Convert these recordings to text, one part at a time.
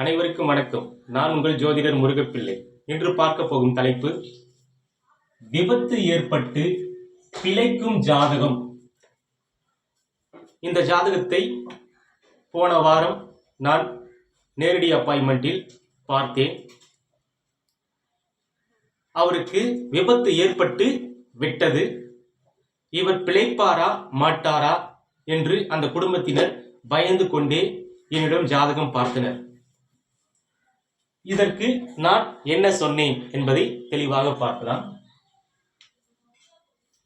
அனைவருக்கும் வணக்கம். நான் உங்கள் ஜோதிடர் முருகப்பிள்ளை. இன்று பார்க்க போகும் தலைப்பு விபத்து ஏற்பட்டு பிழைக்கும் ஜாதகம். இந்த ஜாதகத்தை போன வாரம் நான் நேரடி அப்பாயின்மெண்ட்டில் பார்த்தேன். அவருக்கு விபத்து ஏற்பட்டு விட்டது. இவர் பிழைப்பாரா மாட்டாரா என்று அந்த குடும்பத்தினர் பயந்து கொண்டே என்னிடம் ஜாதகம் பார்த்தனர். இதற்கு நான் என்ன சொன்னேன் என்பதை தெளிவாக பார்க்கலாம்.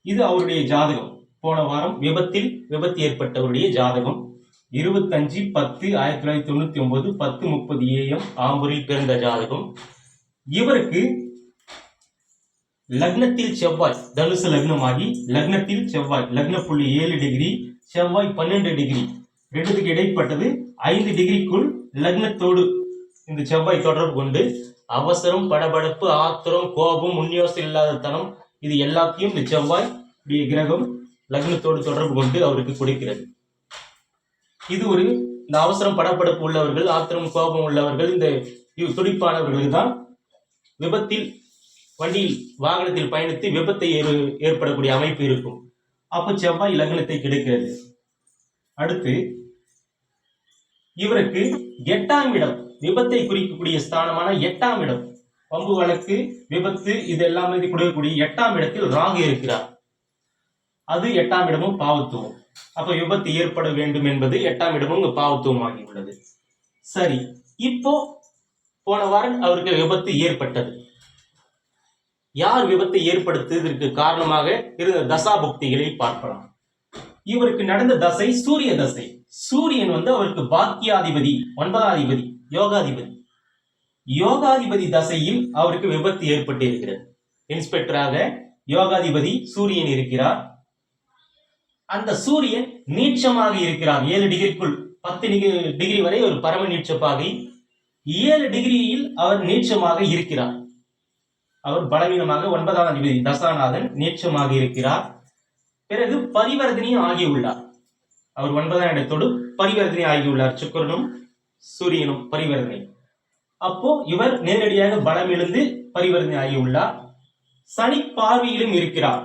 இது அவருடைய ஜாதகம். போன வாரம் விபத்தில் விபத்து ஏற்பட்டவருடைய ஜாதகம். இருபத்தஞ்சு பத்து ஆயிரத்தி தொள்ளாயிரத்தி தொண்ணூத்தி ஒன்பது பத்து முப்பது ஏஎம் ஆம்பூரில் பிறந்த ஜாதகம். இவருக்கு லக்னத்தில் செவ்வாய் தனுசு லக்னமாகி லக்னத்தில் செவ்வாய் லக்ன புள்ளி ஏழு டிகிரி செவ்வாய் பன்னெண்டு டிகிரி. ரெண்டுத்துக்கு இடைப்பட்டது ஐந்து டிகிரிக்குள் லக்னத்தோடு இந்த செவ்வாய் தொடர்பு கொண்டு அவசரம் படபடப்பு ஆத்திரம் கோபம் முன்யோசம் இல்லாத தனம் இது எல்லாத்தையும் இந்த செவ்வாய் கிரகம் லக்னத்தோடு தொடர்பு கொண்டு அவருக்கு கொடுக்கிறது. இது ஒரு இந்த அவசரம் படபடப்பு உள்ளவர்கள் ஆத்திரம் கோபம் உள்ளவர்கள் இந்த இவ் துடிப்பானவர்களுக்கு தான் விபத்தில் வண்டியில் வாகனத்தில் பயணித்து விபத்தை ஏறு- ஏற்படக்கூடிய அமைப்பு இருக்கும். அப்ப செவ்வாய் லக்னத்தை கிடைக்கிறது. அடுத்து இவருக்கு எட்டாம் இடம். விபத்தை குறிக்கக்கூடிய ஸ்தானமான எட்டாம் இடம். பம்பு வழக்கு விபத்து இது எல்லாமே கொடுக்கக்கூடிய எட்டாம் இடத்தில் ராகு இருக்கிறார். அது எட்டாம் இடமும் பாவத்துவம். அப்ப விபத்து ஏற்பட வேண்டும் என்பது எட்டாம் இடமும் இங்க பாவத்துவம் ஆகியுள்ளது சரி இப்போ போன வாரம் அவருக்கு விபத்து ஏற்பட்டது. யார் விபத்தை ஏற்படுத்துவதற்கு காரணமாக இருந்த தசாபுக்திகளை பார்க்கலாம். இவருக்கு நடந்த தசை சூரிய தசை. சூரியன் வந்து அவருக்கு பாக்கியாதிபதி ஒன்பதாதிபதி யோகாதிபதி. யோகாதிபதி தசையில் அவருக்கு விபத்து ஏற்பட்டு இருக்கிறது இன்ஸ்பெக்டராக யோகாதிபதி சூரியன் இருக்கிறார். அந்த சூரியன் நீச்சமாக இருக்கிறார். ஏழு டிகிரிக்குள் பத்து டிகிரி டிகிரி வரை ஒரு பரம நீச்சப்பாகை ஏழு டிகிரியில் அவர் நீச்சமாக இருக்கிறார். அவர் பலவீனமாக ஒன்பதாம் அதிபதி தசாநாதன் நீச்சமாக இருக்கிறார். பிறகு பரிவர்த்தனையும் ஆகியுள்ளார். அவர் ஒன்பதாம் இடத்தோடு பரிவர்த்தனை ஆகியுள்ளார். சுக்கரனும் சூரியனும் பரிவர்த்தனை. அப்போ இவர் நேரடியாக பலம் எழுந்து பரிவர்த்தனை ஆகியுள்ளார். சனி பார்வையிலும் இருக்கிறார்.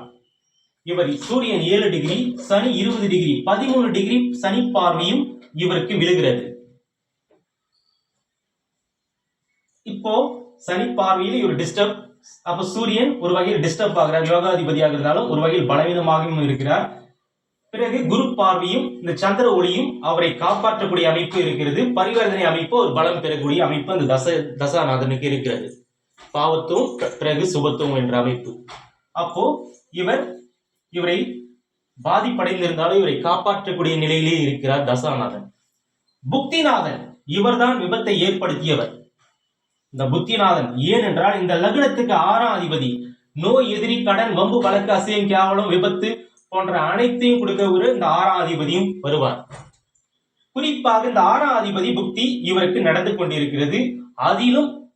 இவர் சூரியன் ஏழு டிகிரி சனி இருபது டிகிரி பதிமூணு டிகிரி சனி பார்வையும் இவருக்கு விழுகிறது. இப்போ சனி பார்வையில் இவர் டிஸ்டர்ப் அப்ப சூரியன் ஒரு வகையில் டிஸ்டர்ப் ஆகிறார் யோகாதிபதி இருந்தாலும் ஒரு வகையில் பலவீனமாகவும் இருக்கிறார். பிறகு குரு பார்வையும் இந்த சந்திர ஒளியும் அவரை காப்பாற்றக்கூடிய அமைப்பு இருக்கிறது. பரிவர்த்தனை அமைப்பு ஒரு பலம் பெறக்கூடிய அமைப்பு அந்த தச தசாநாதனுக்கு இருக்கிறது. பாவத்துவம் பிறகு சுபத்துவம் என்ற அமைப்பு. அப்போ இவர் இவரை பாதிப்படைந்திருந்தாலும் இவரை காப்பாற்றக்கூடிய நிலையிலே இருக்கிறார் தசாநாதன். புக்திநாதன் இவர்தான் விபத்தை ஏற்படுத்தியவர். இந்த புத்திநாதன் ஏனென்றால் இந்த லக்னத்துக்கு ஆறாம் அதிபதி நோய் எதிரி கடன் வம்பு வழக்கு அசையும் கேவலம் விபத்து போன்ற அனைத்தையும் கொடுக்கவர் இந்த ஆறாம் அதிபதியும் வருவார். குறிப்பாக இந்த ஆறாம் அதிபதி புக்தி இவருக்கு நடந்து கொண்டிருக்கிறது. அதிலும்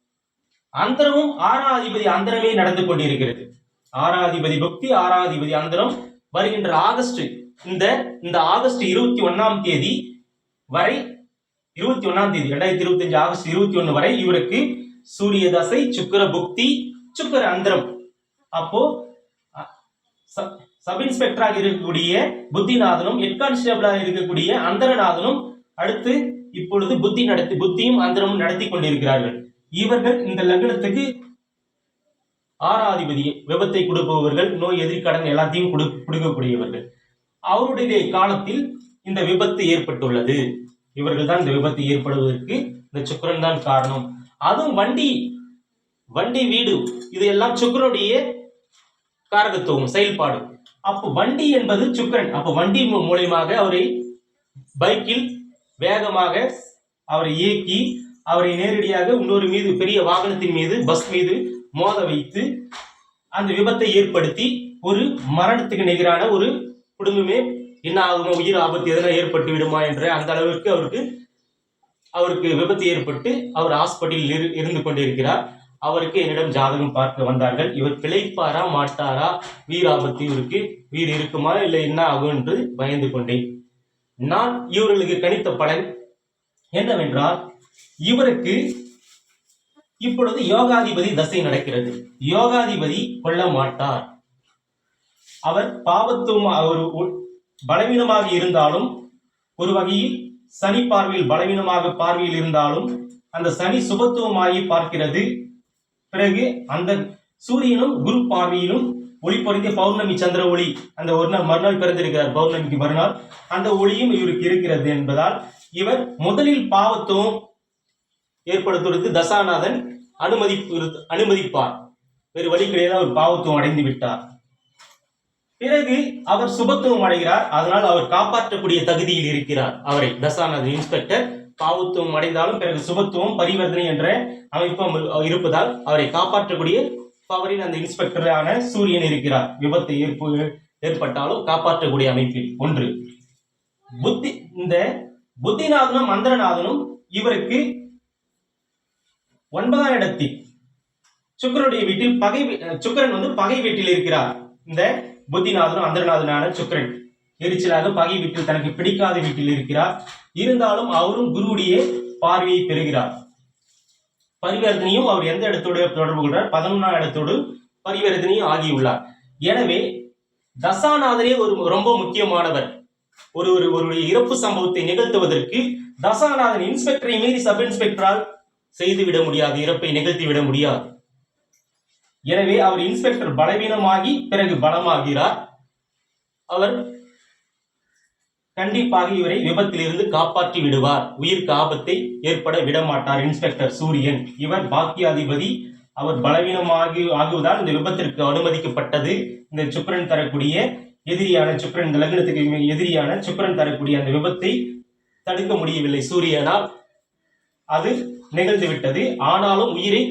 அந்தரமும் ஆறாம் அதிபதி அந்தரமே நடந்து கொண்டிருக்கிறது. ஆறாதிபதி புக்தி ஆறாதிபதி அந்தரம் வருகின்ற ஆகஸ்ட் இந்த இந்த ஆகஸ்ட் இருபத்தி ஒன்னாம் தேதி வரை இருபத்தி ஒன்னாம் தேதி ரெண்டாயிரத்தி இருபத்தி அஞ்சு ஆகஸ்ட் இருபத்தி ஒன்னு வரை இவருக்கு சூரிய தசை சுக்கிர புக்தி சுக்கிர அந்தரம். அப்போ ச- சப் இன்ஸ்பெக்டராக இருக்கக்கூடிய புத்திநாதனும் ஹெட் கான்ஸ்டபிளாக இருக்கக்கூடிய அந்தரநாதனும் அடுத்து இப்பொழுது புத்தி நடத்தி புத்தியும் அந்தரமும் நடத்தி கொண்டிருக்கிறார்கள். இவர்கள் இந்த லக்னத்துக்கு ஆறாதிபதி விபத்தை கொடுப்பவர்கள் நோய் எதிர்கடன் எல்லாத்தையும் கொடு கொடுக்கக்கூடியவர்கள். அவருடைய காலத்தில் இந்த விபத்து ஏற்பட்டுள்ளது. இவர்கள் தான் இந்த விபத்து ஏற்படுவதற்கு இந்த சுக்கரன் தான் காரணம். அதுவும் வண்டி வண்டி வீடு இது எல்லாம் சுக்கிரனுடைய காரகத்துவம் செயல்பாடு. அப்போ வண்டி என்பது சுக்கரன். அப்போ வண்டி மூலியமாக அவரை பைக்கில் வேகமாக அவரை இயக்கி அவரை நேரடியாக இன்னொரு மீது பெரிய வாகனத்தின் மீது பஸ் மீது மோத வைத்து அந்த விபத்தை ஏற்படுத்தி ஒரு மரணத்துக்கு நிகரான ஒரு குடும்பமே என்ன ஆகுமோ உயிர் ஆபத்து எதனா ஏற்பட்டு விடுமா என்ற அந்த அளவிற்கு அவருக்கு அவருக்கு விபத்து ஏற்பட்டு அவர் ஹாஸ்பிட்டலில் இரு இருந்து கொண்டிருக்கிறார். அவருக்கு என்னிடம் ஜாதகம் பார்க்க வந்தார்கள். இவர் பிழைப்பாரா மாட்டாரா? வீர் ஆபத்து இவருக்கு வீர் இருக்குமா இல்லை என்ன ஆகும் என்று பயந்து கொண்டேன். நான் இவர்களுக்கு கணித்த பலன் என்னவென்றால் இவருக்கு இப்பொழுது யோகாதிபதி தசை நடக்கிறது. யோகாதிபதி கொள்ள மாட்டார். அவர் பாவத்துவம் அவர் பலவீனமாக இருந்தாலும் ஒரு வகையில் சனி பார்வையில் பலவீனமாக பார்வையில் இருந்தாலும் அந்த சனி சுபத்துவமாகி பார்க்கிறது. பிறகு அந்த சூரியனும் குரு பார்வையிலும் ஒளி பௌர்ணமி சந்திர ஒளி அந்த ஒரு நாள் மறுநாள் பிறந்திருக்கிறார் பௌர்ணமிக்கு மறுநாள். அந்த ஒளியும் இவருக்கு இருக்கிறது என்பதால் இவர் முதலில் பாவத்துவம் ஏற்படுத்துவதற்கு தசாநாதன் அனுமதி அனுமதிப்பார். வேறு வழி கிடையாது அவர் பாவத்துவம் அடைந்து விட்டார். பிறகு அவர் சுபத்துவம் அடைகிறார். அதனால் அவர் காப்பாற்றக்கூடிய தகுதியில் இருக்கிறார். அவரை தசாநாதன் இன்ஸ்பெக்டர் பாவத்துவம் அடைந்தாலும் பிறகு சுபத்துவம் பரிவர்த்தனை என்ற அமைப்பும் இருப்பதால் அவரை காப்பாற்றக்கூடிய பவரின் அந்த இன்ஸ்பெக்டரான சூரியன் இருக்கிறார். விபத்து ஏற்பு ஏற்பட்டாலும் காப்பாற்றக்கூடிய அமைப்பில் ஒன்று. புத்தி இந்த புத்திநாதனும் மந்திரநாதனும் இவருக்கு ஒன்பதாம் இடத்தில் சுக்கரனுடைய வீட்டில் பகை சுக்கரன் சுக்கிரன் வந்து பகை வீட்டில் இருக்கிறார். இந்த புத்திநாதனும் அந்தரநாதனான சுக்கிரன். எரிச்சலாக பகை வீட்டில் தனக்கு பிடிக்காத வீட்டில் இருக்கிறார். இருந்தாலும் அவரும் குருவுடைய பார்வையை பெறுகிறார். பரிவர்த்தனையும் அவர் எந்த இடத்தோடு தொடர்பு கொள்றார் பதினொன்றாம் இடத்தோடு பரிவர்த்தனையும் ஆகியுள்ளார். எனவே தசாநாதனே ஒரு ரொம்ப முக்கியமானவர். ஒரு ஒரு ஒருடைய இறப்பு சம்பவத்தை நிகழ்த்துவதற்கு தசாநாதன் இன்ஸ்பெக்டரை மீறி சப் இன்ஸ்பெக்டரால் செய்துவிட முடியாது இறப்பை நிகழ்த்தி விட முடியாது. எனவே அவர் இன்ஸ்பெக்டர் பலவீனமாகி பிறகு பலமாகிறார். அவர் கண்டிப்பாக இவரை விபத்திலிருந்து காப்பாற்றி விடுவார். உயிருக்கு ஆபத்தை ஏற்பட விடமாட்டார் இன்ஸ்பெக்டர் சூரியன். இவர் பாக்கியாதிபதி. அவர் பலவீனமாகி ஆகுவதால் இந்த விபத்திற்கு அனுமதிக்கப்பட்டது. இந்த சுக்கரன் தரக்கூடிய எதிரியான சுக்கரன் இந்த லக்னத்துக்கு எதிரியான சுக்கரன் தரக்கூடிய அந்த விபத்தை தடுக்க முடியவில்லை சூரியனால். அது நிகழ்ந்து விட்டது ஆனாலும் உயிரை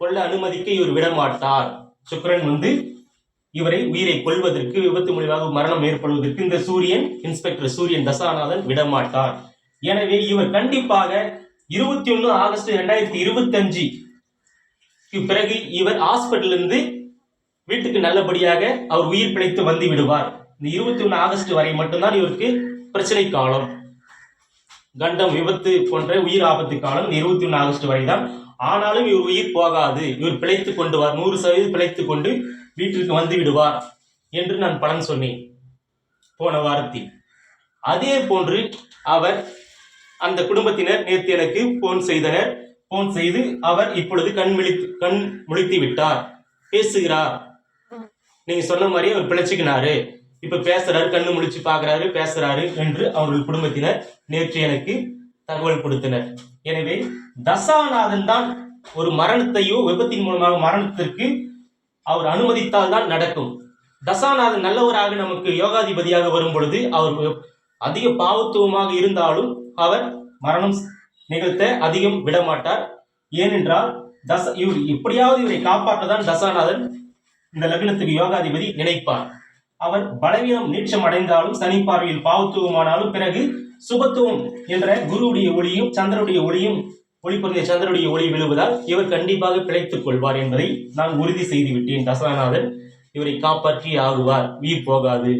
கொள்ள அனுமதிக்க இவர் விடமாட்டார். சுக்கரன் வந்து இவரை உயிரை கொள்வதற்கு விபத்து முடிவாக மரணம் ஏற்படுவதற்கு இந்த சூரியன் இன்ஸ்பெக்டர் சூரியன் தசாநாதன் விடமாட்டார். எனவே இவர் கண்டிப்பாக இருபத்தி ஒண்ணு ஆகஸ்ட் இரண்டாயிரத்தி இருபத்தி பிறகு இவர் ஹாஸ்பிட்டல் இருந்து வீட்டுக்கு நல்லபடியாக அவர் உயிர் பிழைத்து வந்து விடுவார். இந்த இருபத்தி ஒண்ணு ஆகஸ்ட் வரை மட்டும்தான் இவருக்கு பிரச்சனை காலம். கண்டம் விபத்து போன்ற உயிர் ஆபத்து காலம் இருபத்தி ஒண்ணு ஆகஸ்ட் வரை தான் ஆனாலும் இவர் உயிர் போகாது. இவர் பிழைத்துக் கொண்டு வார் நூறு சதவீதம் பிழைத்துக் கொண்டு வீட்டிற்கு வந்து விடுவார் என்று நான் பலன் சொன்னேன். போன வாரத்தில். அதே போன்று அவர் அந்த குடும்பத்தினர் நேற்று எனக்கு போன் செய்தனர். போன் செய்து அவர் இப்பொழுது கண் விழித்து கண் முழித்து விட்டார். பேசுகிறார். நீங்க சொன்ன மாதிரி அவர் பிழைச்சுக்கினாரு. இப்ப பேசுறாரு கண்ணு முழிச்சு பாக்குறாரு பேசுறாரு என்று அவர்கள் குடும்பத்தினர் நேற்று எனக்கு தகவல் கொடுத்தனர். எனவே தசாநாதன் தான் ஒரு மரணத்தையோ விபத்தின் மூலமாக மரணத்திற்கு அவர் அனுமதித்தால் தான் நடக்கும். தசாநாதன் நல்லவராக நமக்கு யோகாதிபதியாக வரும் பொழுது அவர் அதிக பாவத்துவமாக இருந்தாலும் அவர் மரணம் நிகழ்த்த அதிகம் விடமாட்டார். ஏனென்றால் தச இவர் எப்படியாவது இவரை காப்பாற்றதான் தசாநாதன் இந்த லக்னத்துக்கு யோகாதிபதி நினைப்பார். அவர் பலவீனம் நீட்சம் அடைந்தாலும் சனி பார்வையில் பாவத்துவமானாலும் பிறகு சுபத்துவம் என்ற குருவுடைய ஒளியும் சந்திரனுடைய ஒளியும் ஒளி சந்திரனுடைய ஒளி விழுவதால் இவர் கண்டிப்பாக பிழைத்துக் கொள்வார் என்பதை நான் உறுதி செய்து விட்டேன் தசாநாதன் இவரை காப்பாற்றி ஆகுவார் உயிர் போகாது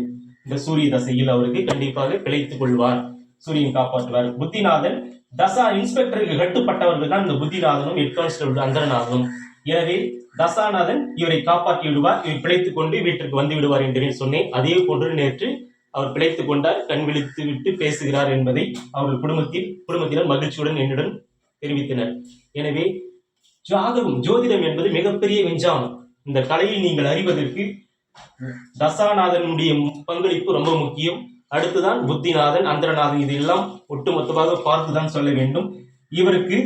இந்த சூரிய தசையில் அவருக்கு கண்டிப்பாக பிழைத்துக் கொள்வார் சூரியன் காப்பாற்றுவார். புத்திநாதன் தசா இன்ஸ்பெக்டருக்கு கட்டுப்பட்டவர்கள் தான் இந்த புத்திநாதனும் ஹெட் கான்ஸ்டபிள் அந்தரநாதனும் எனவே தசாநாதன் இவரை காப்பாற்றி விடுவார் இவர் பிழைத்துக் கொண்டு வீட்டிற்கு வந்து விடுவார் என்று சொன்னேன். அதே போன்று நேற்று அவர் பிழைத்துக் கொண்டார் கண் விழித்து விட்டு பேசுகிறார் என்பதை அவர்கள் குடும்பத்தில் குடும்பத்தினர் மகிழ்ச்சியுடன் என்னுடன் தெரிவித்தனர். எனவே ஜாதகம் ஜோதிடம் என்பது மிகப்பெரிய விஞ்ஞானம் இந்த கலையை நீங்கள் அறிவதற்கு தசாநாதனுடைய பங்களிப்பு ரொம்ப முக்கியம். அடுத்துதான் புத்திநாதன் அந்தரநாதன் இதெல்லாம் ஒட்டுமொத்தமாக பார்த்துதான் சொல்ல வேண்டும். இவருக்கு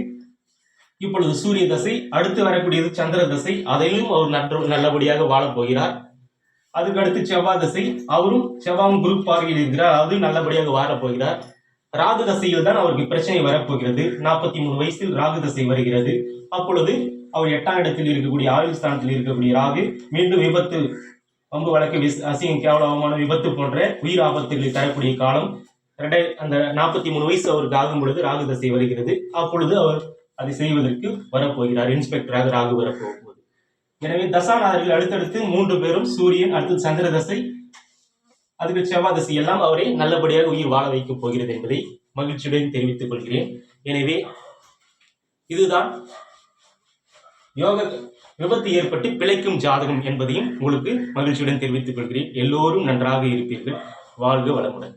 இப்பொழுது சூரிய தசை அடுத்து வரக்கூடியது சந்திர தசை. அதையும் அவர் நன்று நல்லபடியாக வாழப் போகிறார். அதுக்கு அடுத்து செவ்வாய் தசை. அவரும் செவ்வாம் குரு பார்வையில் இருக்கிறார். அது நல்லபடியாக வாழப் போகிறார். ராகு தசையில் தான் அவருக்கு பிரச்சனை வரப்போகிறது. நாற்பத்தி மூணு வயசில் ராகு தசை வருகிறது. அப்பொழுது அவர் எட்டாம் இடத்தில் இருக்கக்கூடிய ஆயுள் ஸ்தானத்தில் இருக்கக்கூடிய ராகு மீண்டும் விபத்து பம்பு வழக்கு விஸ் அசிங்கம் கேவலமான விபத்து போன்ற உயிர் ஆபத்துகளை தரக்கூடிய காலம் ரெண்டாய் அந்த நாற்பத்தி மூணு வயசு அவருக்கு ஆகும் பொழுது ராகு தசை வருகிறது. அப்பொழுது அவர் அதை செய்வதற்கு வரப்போகிறார். இன்ஸ்பெக்டராக ராகு வரப்போகும்போது. எனவே தசாநாதர்கள் அடுத்தடுத்து மூன்று பேரும் சூரியன் அடுத்து சந்திர தசை அதுக்கு செவ்வாதசி எல்லாம் அவரை நல்லபடியாக உயிர் வாழ வைக்கப் போகிறது என்பதை மகிழ்ச்சியுடன் தெரிவித்துக் கொள்கிறேன். எனவே இதுதான் யோக விபத்து ஏற்பட்டு பிழைக்கும் ஜாதகம் என்பதையும் உங்களுக்கு மகிழ்ச்சியுடன் தெரிவித்துக் கொள்கிறேன். எல்லோரும் நன்றாக இருப்பீர்கள். வாழ்க வளமுடன்.